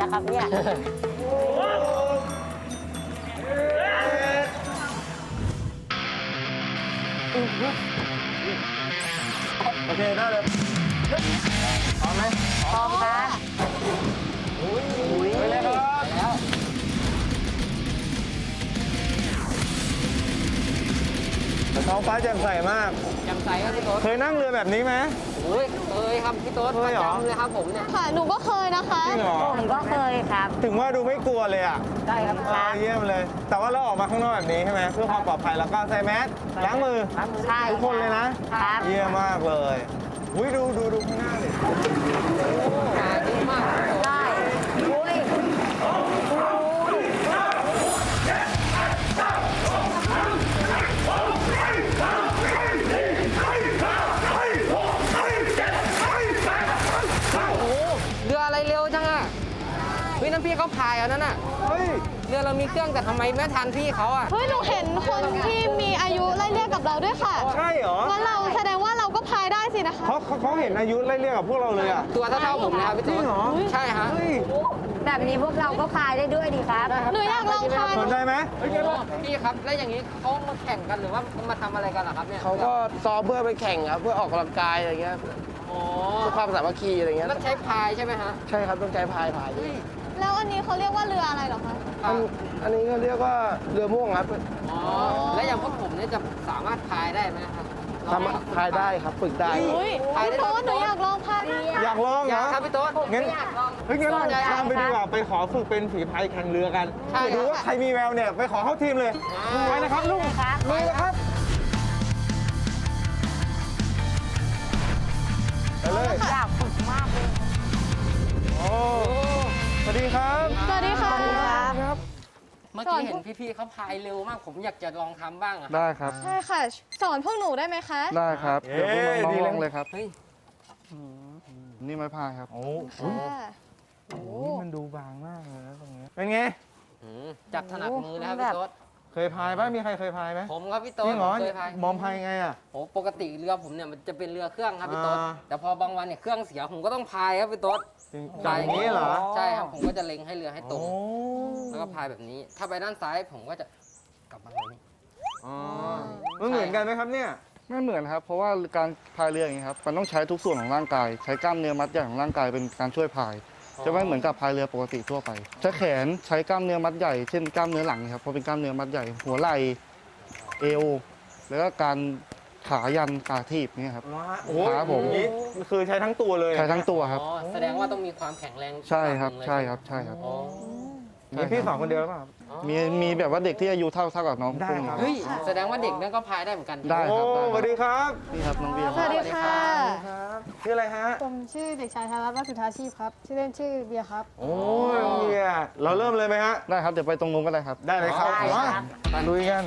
นะครับเนี่ย โอเค ได้เลยพร้อมไหมพร้อมครับไปเลยครับท้องฟ้าแจ่มใสมาก จำใสครับพี่โต๊ดเคยนั่งเรือแบบนี้ไหม โอ้ยเคยครับพี่โต๊ดเคปยระเหรอ จำเลยครับผมเนี่ย ค่ะ หนูก็เคยนะคะ จริงเหรอผมก็เคยครับ ถึงว่าดูไม่กลัวเลยอะได้ครับ เออเยี่ยมเลย แต่ว่าเราออกมาข้างนอกแบบนี้ใช่ไหมเพื่อความปลอดภัยแล้วก็ใส่แมสล้างมือ ใช่ทุกคนเลยนะ ครับ เยี่ยมมากเลย อุ้ยดูดูดูข้างหน้าเลยห เรืออะไรเร็วจังอะเฮ้ยนั่นพี่เขาพายเอานั่นน่ะเฮ้ยเรือเรามีเครื่องแต่ทำไมไม่ทันพี่เขาอะ เฮ้ยหนูเห็นคนที่มีอายุไล่เรียกกับเราด้วยค่ะใช่เหรองั้นเราแสดงว่าเราก็พายได้สินะคะ เขาเขาเขาเห็นอายุไล่เรียกกับพวกเราเลยอะ ตัวเท่าๆผมนะครับพี่จริโต๊งดเหรอ ใช่ฮะ เฮ้ยแบบนี้พวกเราก็พายได้ด้วยดีครับ หนูอยากลองพาย สนใจไหมเฮ้ยโอ้พี่ครับ แล้วอย่างนี้เขามาแข่งกันหรือว่ามาทำอะไรกันเหรอครับเนี่ย เขาก็ซ้อมเพื่อไปแข่งครับเพื่อออกกำลังกายอะไรเงี้ย อ๋อเพื่อความสามัคคีอะไรเงี้ยต้องใช้พายใช่ไหมฮะใช่ครับต้องใช้พายพายเฮ้ยแล้วอันนี้เขาเรียกว่าเรืออะไรเหรอคะ อันอันนี้ก็เรียกว่าเรือม่วงครับอ๋อแล้วอย่างพวกผมเนี่ยจะสามารถพายได้ไหมครับทำพายได้ครับฝึกได้อุ้ยพายได้พี่ด้วยโต๊ดหนูอยากลองพายด้วยอยากลองอเหรยากอครับพี่โต๊ดงั้นอยากลองเฮ้ยงั้นเราใช่ตามไปดีกว่าไปขอฝึกเป็นฝีพายแข่งเรือกันใช่เผื่อดูว่าใครมีแววเนี่ยไปขอเข้าทีมเลยไปนะครับลุงครับลุยนะครับ เลยอยากฝึกมากเลยโอ้สวัสดีครับสวัสดีค่ะครับ เมื่อกี้เห็นพี่ๆเขาพายเร็วมาก ผมอยากจะลองทำบ้างอะได้ครับ ใช่ค่ะ สอนพวกหนูได้ไหมคะ ได้ครับเย้เดี๋ยวพวกน้องดีๆเลยลองเลยครับ เฮ้ยนี่ไม้พายครับ โอ้ค่ะโหมันดูบางมากเลยนะตรงนี้ เป็นไง อืมจับถนัดมือนะครับแบบพี่โต๊ด เคยพายป่ะมีใครเคยพายไหมผมครับพี่โต๊จดริงเหรอผมเคยพายมอมพายไงอะ โอ้ปกติเรือผมเนี่ยมันจะเป็นเรือเครื่องครับพี่โต๊ดอ่า แต่พอบางวันเนี่ยเครื่องเสียผมก็ต้องพายครับพี่โต๊ดจริงจากอย่างนี้เหรอใช่ครับผมก็จะเล็งให้เรือให้ตรง โอ้แล้วก็พายแบบนี้ ถ้าไปด้านซ้ายผมก็จะกลับมาแบบนี้ อ๋อมันเหมือนกันไหมครับเนี่ย ไม่เหมือนครับ เพราะว่าการพายเรืออย่างนี้ครับ มันต้องใช้ทุกส่วนของร่างกาย ใช้กล้ามเนื้อมัดใหญ่ของร่างกายเป็นการช่วยพาย จะไม่เหมือนกับพายเรือปกติทั่วไปใช้แขนใช้กล้ามเนื้อมัดใหญ่เช่นกล้ามเนื้อหลังครับเพราะเป็นกล้ามเนื้อมัดใหญ่ หัวไหล่เอวแล้วก็การขายันขาทีบเนี่ยครับโอ้โหครับผม อย่างนี้คือใช้ทั้งตัวเลย ใช้ทั้งตัวครับ อ๋อแสดงว่าต้องมีความแข็งแรงใช่ครับระดัหนึ่งเลยใช่ครับ ใช่ครับ อ๋อ มีพี่สองคนเดียวหรือเปล่าครับ มีมีแบบว่าเด็กที่อายุเท่าเท่ากับน้องได้กุ้งครับ เฮ้ยแสดงว่าเด็กนั่นก็พายได้เหมือนกัน ได้โอ้ครับได้สวัสดีครับนี่ครับน้องเบียร์สวัสดีค่ะ ครับชื่ออะไรฮะ ผมชื่อเด็กชายธารัตน์วัสุทธาชีพครับ ชื่อเล่นชื่อเบียร์ครับ โอ้ยน้องเบียร์เราเริ่มเลยไหมฮะ ได้ครับเดี๋ยวไปตรงนู้นก็ได้ครับ ได้เลยครับได้มาครับ มาลุยกัน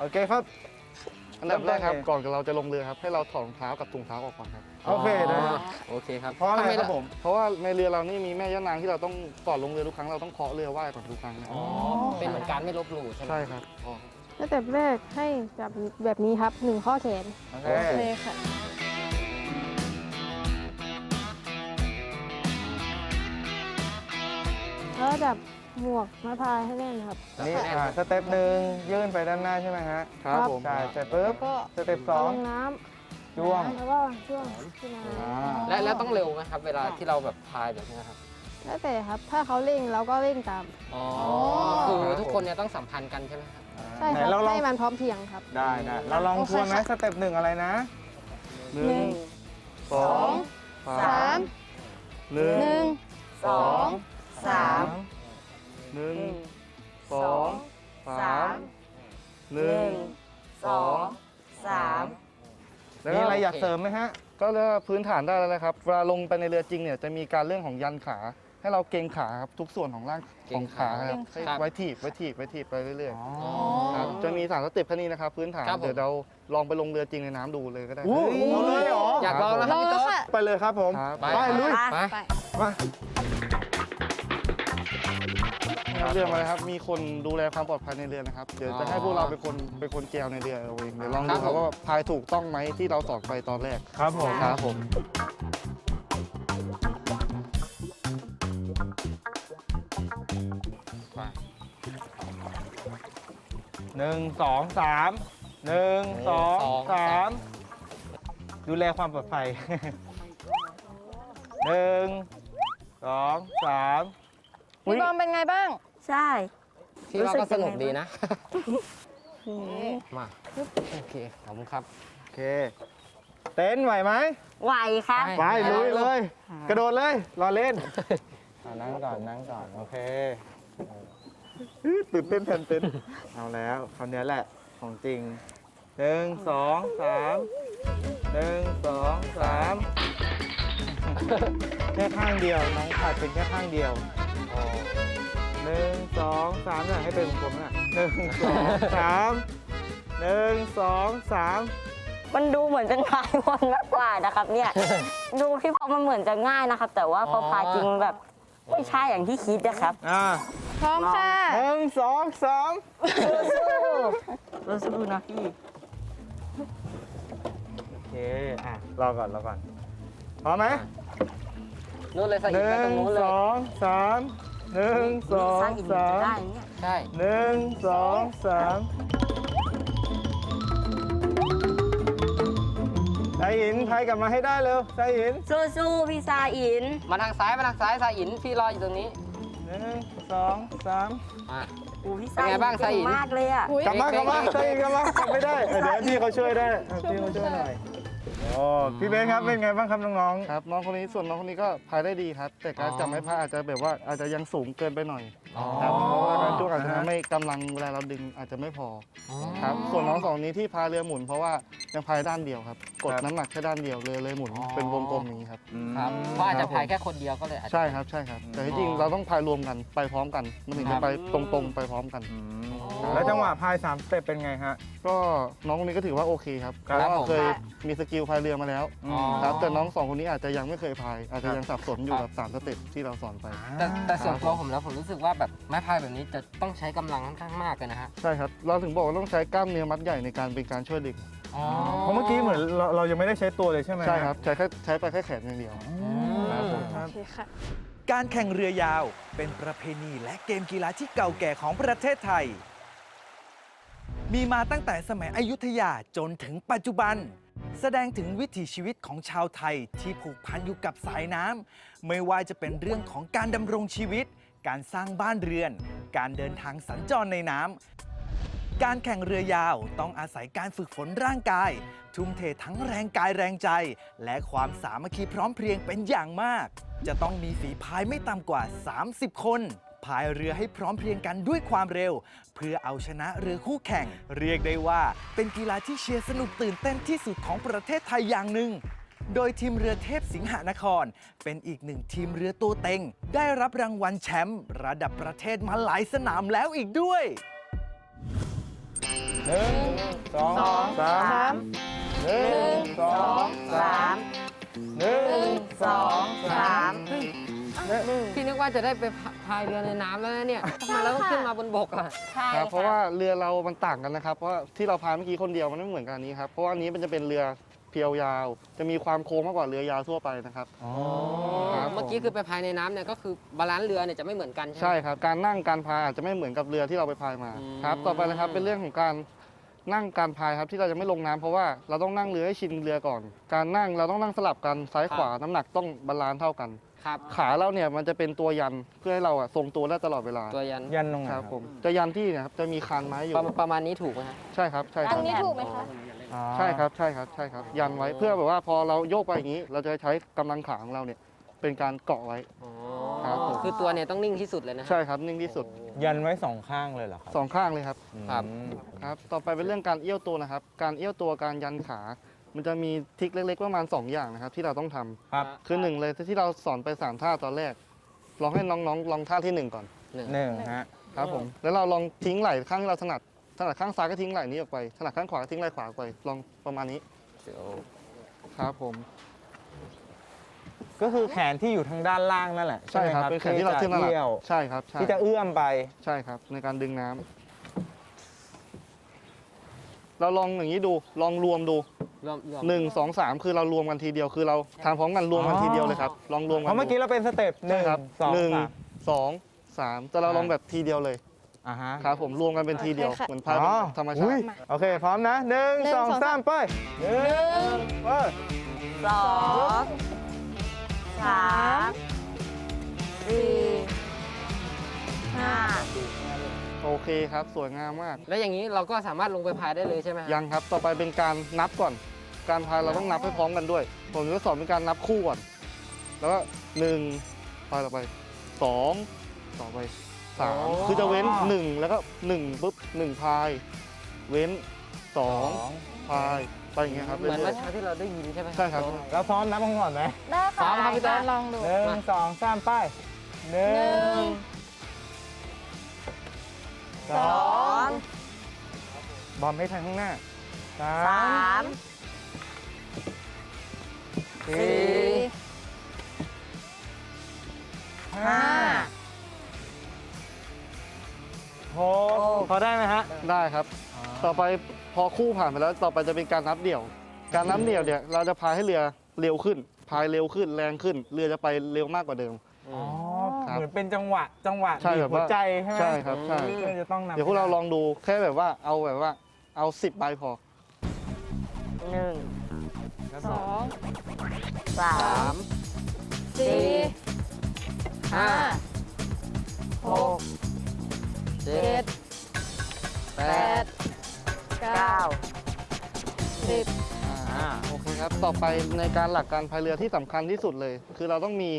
โอเคครับ อันดับแรกครับเริ่มต้นเลยก่อนเราจะลงเรือครับ ให้เราถอดรองเท้ากับถุงเท้าออกก่อนครับ โอเคได้อ๋อโอเคครับ เพราะอะไรทำมครัล่บผม เพราะว่าในเรือเรานี่มีแม่ย่านางที่เราต้องก่อนลงเรือทุกครั้งเราต้องเคาะเรือไหว้ก่อนทุกครั้งนะอ๋อ เป็นเหมือนการไม่ลบหลู่ใช่ไหมใช่ครับอ๋อแล้วแต่แรกให้จับแบบนี้ครับหนึ่งข้อแขนโอเคเลยค่ะแล้วจับ หมวกไม้พายให้แน่นครับ นี่อ่าสเต็ปหนึ่งยื่นไปด้านหน้าใช่ไหมฮะครับผม ใช่เสร็จปุ๊บก็ สเต็ปสเอาองลงน้จ้วงำแล้วก็ช่วงขึ้นมาอ่าและแล้วต้องเร็วไหมครับ เวลาที่เราแบบพายแบบนี้ครับ แล้วแต่ครับ ถ้าเขาเร่งเราก็เร่งตาม อ๋อ คือทุกคนเนี่ยต้องสัมพันธ์กันใช่ไหมครับใช่ไหนครับเราลองให้มันพร้อมเพรียงครับ ได้ได้เราลองทวนไหมสเต็ปหนึ่งอะไรนะหนึ่งส รอยากเสริมไหมฮะก็เรียกว่าพื้นฐานได้แล้วนะครับเวลาลงไปในเรือจริงเนี่ยจะมีการเรื่องของยันขา ให้เราเกรงขาครับทุกส่วนของร่างเกร็ของงขาขาครับให้ครับไว้ถีบไว้ถีบไว้ถีบไปเรื่อยอ๋อ ๆครับจะมีสามสเต็ปแค่นี้นะครับพื้นฐานครับผม เดี๋ยวเราลองไปลงเรือจริงในน้ำดูเลยก็ได้โอ้โหเอาเลยเหรอ อยากลองแล้วครับลองพี่แล้วโต๊ะค่ะไปเลยครับผม ครับ ไปลุย ไปไป ให้เรื่อมาเลยครับ มีคนดูแลความปลอดภัยในเรือนะครับ เดี๋ยวจะให้พวกเราเป็นคนเป็นคนแกวในเรือเอาเองเดี๋ยวลองดูครับว่าพายถูกต้องไหมที่เราสอนไปตอนแรก ครับผม ครับผม หนึ่งสองสามหนึ่งสองสาม มดูแลความปลอดภัย หนึ่งสองสามพี่บอมเป็นไงบ้าง ใช่พี่ว่าก็สนุกดีนะอืมมาโอเคขอบคุณครับ โอเค เต้นไหวไหมไหวครับ ไปลุยเลย กระโดดเลยรอเล่นอะนั่งก่อนนั่งก่อนโอเคอื้อตื่นเต้นแทนเต้นเอาแล้วคราวเนี้ยแหละของจริงหนึ่งสองสามหนึ่งสองสามแค่ข้างเดียวน้องขาดเป็นแค่ข้างเดียวห นึ่งสองสามน่ะให้เป็นวงกลมน่ะหนึ่งสองสามหนึ่งสองสามมันดูเหมือนเป็นพายวนมากกว่านะครับ เนี่ย ดูพี่พอมันเหมือนจะง่ายนะครับ แต่ว่าพอพายจริงมันแบบไม่ใช่อย่างที่คิดนะครับ อ่าพร้อมค่ะ หนึ่งสองสามสู้ๆสู้ๆนะพี่ โอเค อะ รอก่อน รอก่อน พร้อมไหม นู่นเลยใส่หอีกนึ่ไปตรงงนู้นเลสย องสาม หนึ่งสองสร้างอินสาจะมได้เนี่ยใช่หนึ่งสองสามไซอินพายกลับมาให้ได้เร็วไซอินสู้ๆพี่ซาอิน มาทางซ้ายมาทางซ้ายสายอินพี่รออยู่ตรงนี้หนึ่งสองสาม มาอูพี่เป็นซาไงอินบ้างซาอิเก่นงมากเลยอะ กลับมากลับมาไซอินกลับมากลับไม่ได้เออเดี๋ยวพี่เขาช่วยได้เอาพี่เขาช่วยหน่อย โอ้พี่เบนครับเป็นไงบ้างครับน้องครับน้องคนนี้ส่วนน้องคนนี้ก็พายได้ดีครับ แต่การจับไม้พายอาจจะแบบว่าอาจจะยังสูงเกินไปหน่อยครับเพราะว่าการจุกอาจจะทำให้กำลังเวลาเราดึงอาจจะไม่พออครับส่วนน้องสองนี้ที่พายเรือหมุนเพราะว่ายังพายด้านเดียวครับ กดน้ำหนักแค่ด้านเดียวเรือเลยหมุน เป็นวงกลมอย่างนี้ครับ ๆครับเพราะอาจจะพายแค่คนเดียวก็เลยอาจจะ ใช่ครับใช่ครับ แต่ที่จริงเราต้องพายรวมกันไปพร้อมกัน มันถึงครัจะบไปตรงๆไปพร้อมกัน อืม แล้วจังหวะพายสามสเต็ปเป็นไงฮะ ก็น้องคนนี้ก็ถือว่าโอเคครับเพครับราะว่าผมเคยมีสกิลพายเรือมาแล้วอืมครับแต่น้องสองคนนี้อาจจะยังไม่เคยพาย อาจจะยังสับสนอยู่กับสามสเต็ปที่เราสอนไป แต่แต่ส่วนตัวผมแล้วผมรู้สึกว่าแบบไม้พายแบบนี้จะต้องใช้กำลังค่อนข้างมากเลยนะฮะใช่ครับ เราถึงบอกว่าต้องใช้กล้ามเนื้อมัดใหญ่ในการเป็นการช่วยดึงอ๋อเพราะเมื่อกี้เหมือนเราเรายังไม่ได้ใช้ตัวเลยใช่ไหมใช่ครับ ใช้แค่ใช้ไปแค่แขนอย่างเดียว ครับผม โอเคค่ะ การแข่งเรือยาวเป็นประเพณีและเกมกีฬาที่เก่าแก่ของประเทศไทย มีมาตั้งแต่สมัยอยุธยาจนถึงปัจจุบัน แสดงถึงวิถีชีวิตของชาวไทยที่ผูกพันอยู่กับสายน้ำไม่ว่าจะเป็นเรื่องของการดำรงชีวิต การสร้างบ้านเรือน การเดินทางสัญจรในน้ำการแข่งเรือยาวต้องอาศัยการฝึกฝนร่างกาย ทุ่มเททั้งแรงกายแรงใจ และความสามัคคีพร้อมเพรียงเป็นอย่างมาก จะต้องมีฝีพายไม่ต่ำกว่า 30 คน พายเรือให้พร้อมเพรียงกันด้วยความเร็ว เพื่อเอาชนะเรือคู่แข่ง เรียกได้ว่า เป็นกีฬาที่เชียร์สนุกตื่นเต้นที่สุดของประเทศไทยอย่างหนึ่ง โดยทีมเรือเทพสิงหานคร เป็นอีกหนึ่งทีมเรือตัวเต็ง ได้รับรางวัลแชมป์ระดับประเทศมาหลายสนามแล้วอีกด้วยหนึ่งสองสามหนึ่งสองสามหนึ่งสองสาม พี่นึกว่าจะได้ไปพายเรือในน้ำแล้วนะเนี่ยทำไมเราต้องขึ้นมาบนบกอะ ใช่ครับเพราะค่ะว่าเรือเรามันต่างกันนะครับ เพราะว่าที่เราพายเมื่อกี้คนเดียวมันไม่เหมือนกันอันนี้ครับ เพราะว่าอันนี้มันจะเป็นเรือเพียวยาว จะมีความโค้งมากกว่าเรือยาวทั่วไปนะครับครับเมื่อกี้คือไปพายในน้ำเนี่ยก็คือบาลานซ์เรือเนี่ยจะไม่เหมือนกันใช่ไหม ใช่ครับ การนั่งการพายอาจจะไม่เหมือนกับเรือที่เราไปพายมาอืม ครับ ต่อไปนะครับเป็นเรื่องของการนั่งการพายครับที่เราจะไม่ลงน้ำเพราะว่าเราต้องนั่งเรือให้ชินเรือก่อน การนั่งเราต้องนั่งสลับกันซ้ายขวาน้ำหนักต้องบาลานซ์เท่ากัน ครับ ขาเราเนี่ยมันจะเป็นตัวยันเพื่อให้เราอะทรงตัวได้ตลอดเวลาตัวยันยันตรงไหนครับผมจะยันที่เนะครับจะมีคานไม้อยู่ประประมาณนี้ถูกไหมฮะใช่ครับใช่คอัรันบนี้ถูกไหมคะ อ๋อใช่ครับใช่ครับใช่ครับยันไว้เพื่อแบบว่าพอเราโยกไปอย่างนี้ เราจะใช้กำลังขาของเราเนี่ยเป็นการเกาะไว้ครับผม คือตัวเนี่ยต้องนิ่งที่สุดเลยนะใช่ครับนิ่งที่สุดยันไว้สองข้างเลยเหรอครับสองข้างเลยครับครับอืมครับ ต่อไปเป็นเรื่องการเอี้ยวตัวนะครับ การเอี้ยวตัวการยันขา มันจะมีทริคเล็กๆประมาณ 2 อย่างนะครับ ที่เราต้องทำครับคือหนึ่งเลยที่เราสอนไป 3 ท่าตอนแรก ลองให้น้องๆลองท่าที่1ก่อนหนึ่งหนึ่งฮะครับผมแล้วเราลองทิ้งไหล่ข้างที่เราถนัดถนัดข้างซ้ายก็ทิ้งไหล่นี้ออกไปถนัดข้างขวาก็ทิ้งไหล่ขวาออกไปลองประมาณนี้ครับผม ก็คือแขนที่อยู่ทางด้านล่างนั่นแหละใช่ไหมครับเป็นแขนที่เราจะที่ถนัดเอี้ยวใช่ครับใช่ที่จะเอื้อมไปใช่ครับ ในการดึงน้ำ เราลองอย่างนี้ดูลองรวมดูรวมรวม หนึ่งสองสามคือเรารวมกันทีเดียวคือเราทำพร้อมกันรวมกันทีเดียวเลยครับลองรวมกันเพราะเมื่อกี้เราเป็นสเต็ปหใช่นึ่งครับสองหนึ่งสามสองสามแต่เราลองแบบทีเดียวเลยอ่าฮะครับผมรวมกันเป็นทีเดียวโอเคค่ะเหมือนพายอ๋อธรรมชาอุ้ยติ โอเค พร้อมนะหนึ่งหนึ่งสองสองสามไปหนึ่งไป สองสามสี่ห้า โอเคครับสวยงามมาก แล้วอย่างนี้เราก็สามารถลงไปพายได้เลยใช่ไหมครับยังครับ ต่อไปเป็นการนับก่อน การพายเราต้องนับให้พร้อมกันด้วย ผมจะสอนเป็นการนับคู่ก่อน แล้วก็หนึ่งพายต่อไปสองต่อไปสามคือจะเว้นหนึ่งแล้วก็หนึ่งปุ๊บหนึ่งพาย เว้นสองพายไปอย่างเงี้ยครับเหมือนรื่เมื่ยอเช้าที่เราได้ยินใช่ไหมใช่ครับแล้วพร้อมนับกันก่อนไหมได้พร้อค่ะมครับพี่ต้นลองดูหนึ่งสองสามไปหนึ่หนึ่งง สสอองงบอมให้ทางข้างหน้าสาสามมสี่สี่ห้าห้าหก พอได้ไหมฮะได้ครับ ต่อไปพอคู่ผ่านไปแล้วต่อไปจะเป็นการนับเดี่ยว การนับเดี่ยวเนี่ยเราจะพายให้เรือเร็วขึ้น พายเร็วขึ้นแรงขึ้น เรือจะไปเร็วมากกว่าเดิม อ๋อ ครับ เหมือนเป็นจังหวะจังหวะใช่บีแบบบหัวว่าใจใช่ไหมใช่ครับใช่เพื่อจะต้องนำเดี๋ยวพวกเราลองดูแค่แบบว่าเอาแบบว่าเอาสิบใบพอ หนึ่งสองสาสามมสี่ห้าหกเจ็เจ็ดดแปแปดดเก้าเก้าสิบอ่าโอเคครับ ต่อไปในการหลักการพายเรือที่สำคัญที่สุดเลย คือเราต้องมี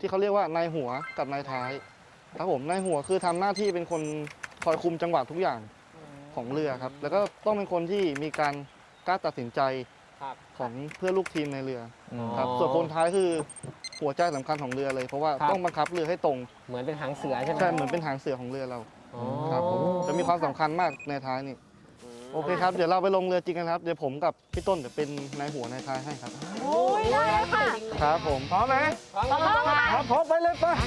ที่เขาเรียกว่านายหัวกับนายท้าย ครับผมนายหัวคือทำหน้าที่เป็นคนคอยคุมจังหวะทุกอย่างของเรือครับ แล้วก็ต้องเป็นคนที่มีการกล้าตัดสินใจครับ ของเพื่อนลูกทีมในเรืออืม ครับส่วนคนท้ายคือหัวใจสำคัญของเรือเลย เพราะว่าครับ ต้องบังคับเรือให้ตรงเหมือนเป็นหางเสือใช่ไหมใช่เหมือนเป็นหางเสือของเรือเราอ๋อครับผมจะมีความสำคัญมากในท้ายนี่โอเคครับเดี๋ยวเราไปลงเรือจริงกันครับเดี๋ยวผมกับพี่ต้นจะเป็นนายหัวนายท้ายให้ครับ โอ้ย ได้เลยค่ะครับผมพร้อมไหมพร้อมครับครับพร้อมไปเลยไปห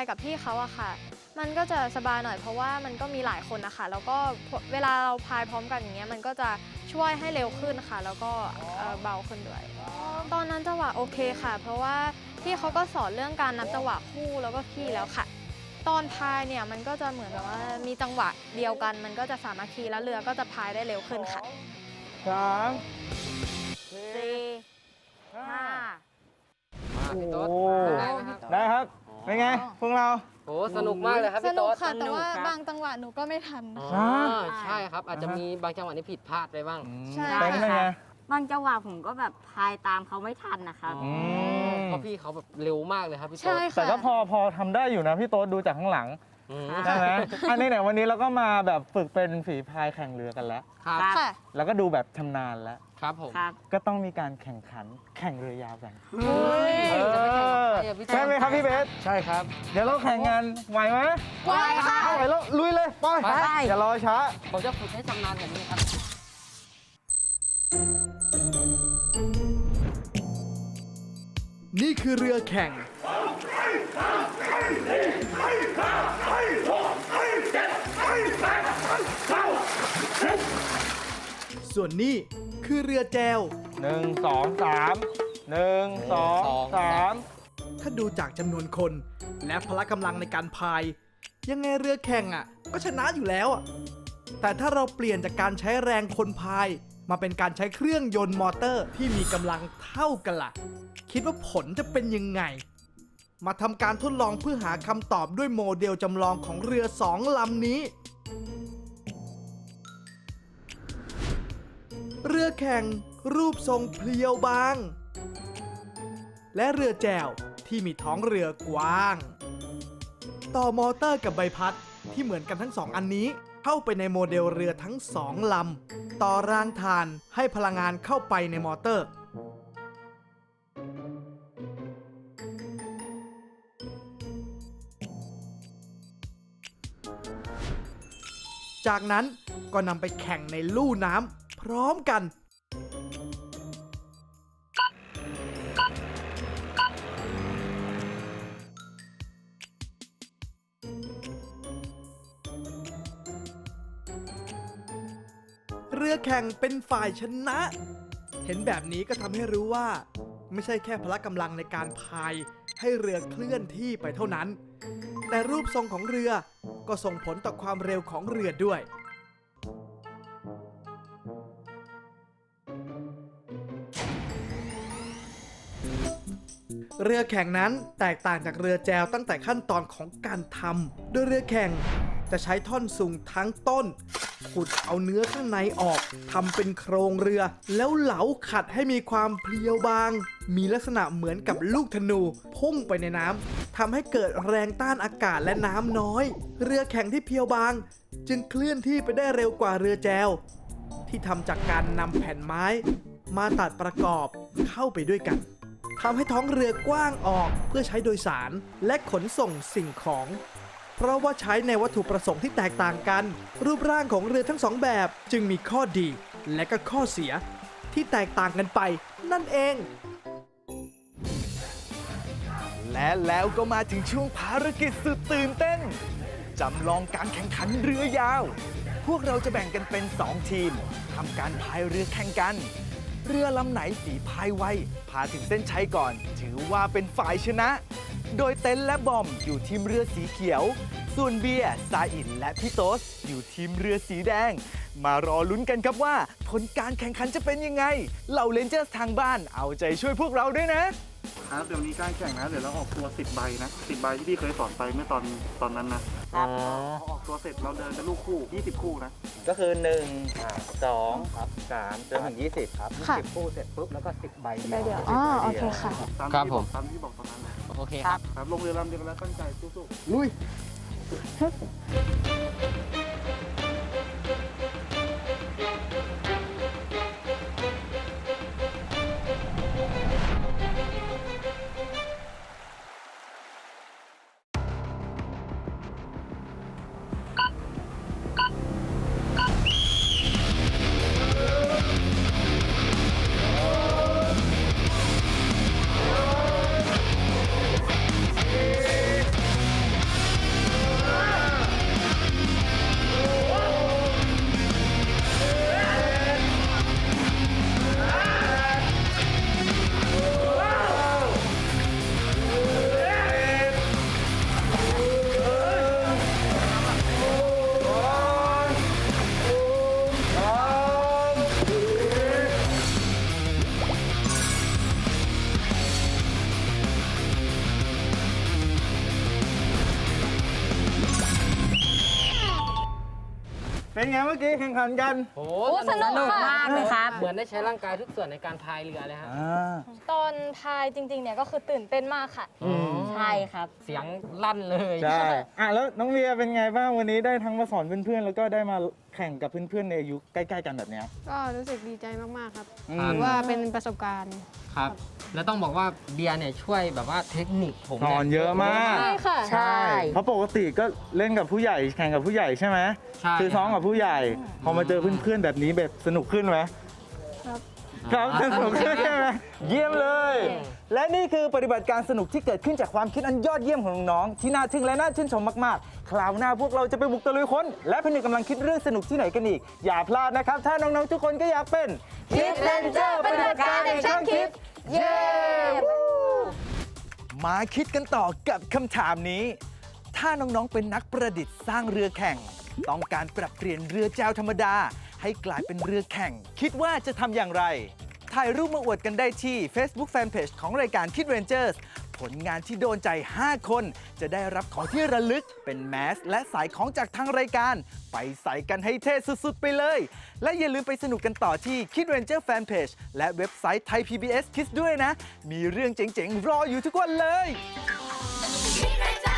ายกับพี่เขาอะค่ะ มันก็จะสบายหน่อยเพราะว่ามันก็มีหลายคนนะคะ แล้วก็เวลาเราพายพร้อมกันอย่างเงี้ยมันก็จะช่วยให้เร็วขึ้นค่ะ แล้วก็เอ่อเบาขึ้นด้วย ตอนนั้นจังหวะโอเคค่ะ เพราะว่าพี่เขาก็สอนเรื่องการนับจังหวะคู่แล้วก็ขี้แล้วค่ะ ตอนพายเนี่ยมันก็จะเหมือนแบบว่ามีจังหวะเดียวกัน มันก็จะสามัคคีแล้วเรือก็จะพายได้เร็วขึ้นค่ะสามสี่ห้ามาพี่โต๊ดโอ้ได้ไหมครับได้ครับ เป็นไงพวกเราโอ้สนุกมากเลยครับสพี่นุโต๊กดค่ะ แต่ว่าสนุกครับบางจังหวะหนูก็ไม่ทัน อ๋นะอคะใช่ครับ อาจจะมีบางจังหวะที่ผิดพลาดไปบ้าง ใช่เป็นไง บางจังหวะผมก็แบบพายตามเขาไม่ทันนะครับอ๋อเพราะพี่เขาแบบเร็วมากเลยครับพี่โต๊ใช่ดค่ะ แต่ก็พอพอทำได้อยู่นะพี่โต๊ดดูจากข้างหลังอืม ใช่ไหมอันนี้เนี่ยวันนี้เราก็มาแบบฝึกเป็นฝีพายแข่งเรือกันแล้วครับครับค่ะ แล้วก็ดูแบบชำนาญแล้ว ครับผม ครับ ก็ต้องมีการแข่งขันแข่งเรือยาวกันเฮ้ยเออจะไปแข่งกับใครอะพี่โต๊ดใช่ไหมครับพี่เบส ใช่ครับ เดี๋ยวเราแข่งกันไหวไหมไหวค่ะ ถ้าไหวแล้วลุยเลยไปไป อย่ารอช้า ผมจะฝึกให้ชำนาญแบบนี้ครับ นี่คือเรือแข่ง ส่วนนี้คือเรือแจว หนึ่งสองสามหนึ่งสองสามถ้าดูจากจำนวนคนและพละกำลังในการพาย ยังไงเรือแข่งอะ ก็ชนะอยู่แล้วอะแต่ถ้าเราเปลี่ยนจากการใช้แรงคนพาย มาเป็นการใช้เครื่องยนต์มอเตอร์ที่มีกำลังเท่ากันล่ะ คิดว่าผลจะเป็นยังไง มาทำการทดลองเพื่อหาคำตอบด้วยโมเดลจำลองของเรือสองลำนี้ เรือแข่งรูปทรงเพลียวบาง และเรือแจวที่มีท้องเรือกว้าง ต่อมอเตอร์กับใบพัดที่เหมือนกันทั้งสองอันนี้ เข้าไปในโมเดลเรือทั้งสองลำ ต่อรางทานให้พลังงานเข้าไปในมอเตอร์ จากนั้นก็นำไปแข่งในลู่น้ำพร้อมกัน เรือแข่งเป็นฝ่ายชนะ เห็นแบบนี้ก็ทำให้รู้ว่า ไม่ใช่แค่พละกำลังในการพายให้เรือเคลื่อนที่ไปเท่านั้น แต่รูปทรงของเรือ ก็ส่งผลต่อความเร็วของเรือด้วย เรือแข่งนั้นแตกต่างจากเรือแจวตั้งแต่ขั้นตอนของการทำโดยเรือแข่ง จะใช้ท่อนสูงทั้งต้น ขุดเอาเนื้อข้างในออกทำเป็นโครงเรือ แล้วเหลาขัดให้มีความเพรียวบาง มีลักษณะเหมือนกับลูกธนู พุ่งไปในน้ำทำให้เกิดแรงต้านอากาศและน้ำน้อย เรือแข่งที่เพียวบาง จึงเคลื่อนที่ไปได้เร็วกว่าเรือแจว ที่ทำจากการนำแผ่นไม้ มาตัดประกอบเข้าไปด้วยกันทำให้ท้องเรือกว้างออกเพื่อใช้โดยสารและขนส่งสิ่งของ เพราะว่าใช้ในวัตถุประสงค์ที่แตกต่างกัน รูปร่างของเรือทั้งสองแบบจึงมีข้อดี และก็ข้อเสีย ที่แตกต่างกันไป นั่นเอง และแล้วก็มาถึงช่วงภารกิจสุดตื่นเต้น จำลองการแข่งขันเรือยาว พวกเราจะแบ่งกันเป็น 2 ทีมทำการพายเรือแข่งกัน เรือลำไหนฝีพายไวพาถึงเส้นชัยก่อน ถือว่าเป็นฝ่ายชนะ โดยเต็นและบอมอยู่ทีมเรือสีเขียว ส่วนเบียร์ซาอินและพี่โตส อยู่ทีมเรือสีแดง มารอลุ้นกันครับว่า ผลการแข่งขันจะเป็นยังไงเหล่าเลนเจอร์ทางบ้านเอาใจช่วยพวกเราด้วยนะ ครับเดี๋ยวมีการแข่งนะ เดี๋ยวเราออกตัว10ใบนะ10ใบที่พี่เคยสอนไปเมื่อตอนตอนนั้นนะครับพอออกตัวเสร็จเราเดินเป็นลูกคู่20คู่นะก็คือ1 2ครับ3จนถึง20ครับค่ะ10คู่เสร็จปุ๊บแล้วก็10ใบเดีไปยวเดี๋ยวอ๋อโอเคค่ะ ตามครับที่ผบอมกตามที่บอกตอนนั้นนะโอเคครับ ครับลงเรือลำเดียวกันแล้วตั้งใจสู้ๆลุย เป็นไงเมื่อกี้แข่งขันกันโอ้สนุกมากเลยครับ เหมือนได้ใช้ร่างกายทุกส่วนในการพายเรือเลยฮะตอนพายจริงๆเนี่ยก็คือตื่นเต้นมากค่ะ ใช่ครับ เสียงลั่นเลยใช่อะแล้วน้องเวียเป็นไงบ้างวันนี้ได้ทั้งมาสอนเพื่อนๆแล้วก็ได้มาแข่งกับเพื่อนๆในอายุใกล้ๆกันแบบเนี้ยก็รู้สึกดีใจมาก ๆ ครับอืมถือว่าเป็นประสบการณ์ ครับ แล้วต้องบอกว่าเบียร์เนี่ยช่วยแบบว่าเทคนิคผมสอนเยอะมาก ใช่ค่ะ ใช่ เพราะปกติก็เล่นกับผู้ใหญ่แข่งกับผู้ใหญ่ใช่ไหมใช่คือซ้อมกับผู้ใหญ่พอมาเจอเพื่อนๆแบบนี้แบบสนุกขึ้นไหมครับครับสนุกขึ้นใช่ไหมเยี่ยมเลย และนี่คือปฏิบัติการสนุกที่เกิดขึ้นจากความคิดอันยอดเยี่ยมของน้องๆที่น่าทึ่งและน่าชื่นชมมากๆ คราวหน้าพวกเราจะไปบุกตะลุยค้น และผนึกกำลังคิดเรื่องสนุกที่ไหนกันอีก อย่าพลาดนะครับ ถ้าน้องๆทุกคนก็อยากเป็นคิดเลนเจอร์ปฏิบัติการในช่างคิด เย้มาคิดกันต่อกับคำถามนี้ ถ้าน้อง ๆ เป็นนักประดิษฐ์สร้างเรือแข่ง ต้องการปรับเปลี่ยนเรือแจวธรรมดา ให้กลายเป็นเรือแข่ง คิดว่าจะทำอย่างไร ถ่ายรูปมาอวดกันได้ที่ Facebook Fanpage ของรายการ Kid Rangers ผลงานที่โดนใจ 5 คน จะได้รับของที่ระลึก เป็นแมสและสายของจากทางรายการ ไปใส่กันให้เท่สุดๆ ไปเลย และอย่าลืมไปสนุกกันต่อที่ Kid Ranger Fanpage และเว็บไซต์ไทย PBS Kids ด้วยนะ มีเรื่องเจ๋งๆ รออยู่ทุกวันเลย Kid Ranger